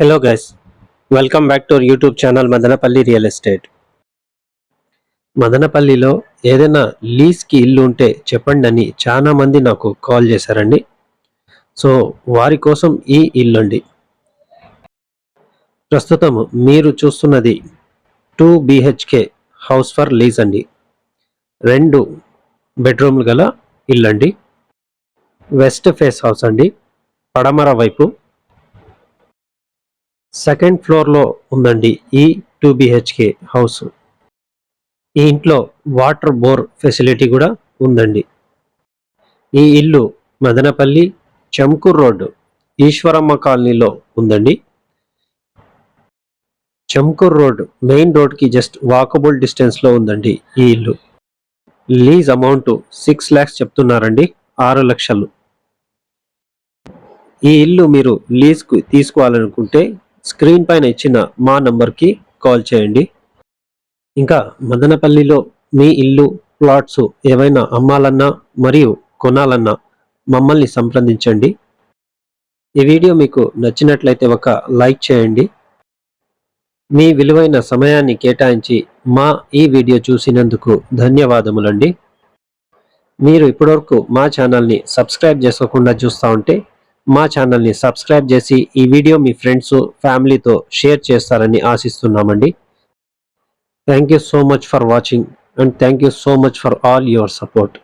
Hello guys welcome back to YouTube channel Madanapalle real estate మదనపల్లిలో ఏదైనా లీజ్కి ఇల్లు ఉంటే చెప్పండి అని చాలా మంది నాకు కాల్ చేశారండి. సో వారి కోసం ఈ ఇల్లు అండి ప్రస్తుతం మీరు చూస్తున్నది two BHK house for lease అండి. రెండు బెడ్రూమ్లు గల ఇల్లు అండి వెస్ట్ ఫేస్ హౌస్ అండి. పడమర వైపు సెకండ్ ఫ్లోర్లో ఉందండి ఈ టూ బిహెచ్కే హౌస్. ఈ ఇంట్లో వాటర్ బోర్ ఫెసిలిటీ కూడా ఉందండి. ఈ ఇల్లు మదనపల్లి చంకూర్ రోడ్ ఈశ్వరమ్మ కాలనీలో ఉందండి. చంకూర్ రోడ్ మెయిన్ రోడ్కి జస్ట్ వాకబుల్ డిస్టెన్స్లో ఉందండి ఈ ఇల్లు. లీజ్ అమౌంట్ సిక్స్ ల్యాక్స్ చెప్తున్నారండి ఆరు లక్షలు. ఈ ఇల్లు మీరు లీజ్కు తీసుకోవాలనుకుంటే స్క్రీన్ పైన ఇచ్చిన మా నంబర్కి కాల్ చేయండి. ఇంకా మదనపల్లిలో మీ ఇల్లు ప్లాట్స్ ఏవైనా అమ్మాలన్నా మరియు కొనాలన్నా మమ్మల్ని సంప్రదించండి. ఈ వీడియో మీకు నచ్చినట్లయితే ఒక లైక్ చేయండి. మీ విలువైన సమయాన్ని కేటాయించి మా ఈ వీడియో చూసినందుకు ధన్యవాదములండి. మీరు ఇప్పటివరకు మా ఛానల్ని సబ్స్క్రైబ్ చేసుకోకుండా చూస్తూ ఉంటే మా ఛానల్ని సబ్స్క్రైబ్ చేసి ఈ వీడియో మీ ఫ్రెండ్స్ ఫ్యామిలీతో షేర్ చేస్తారని ఆశిస్తున్నామండి. Thank you so much for watching and thank you so much for all your support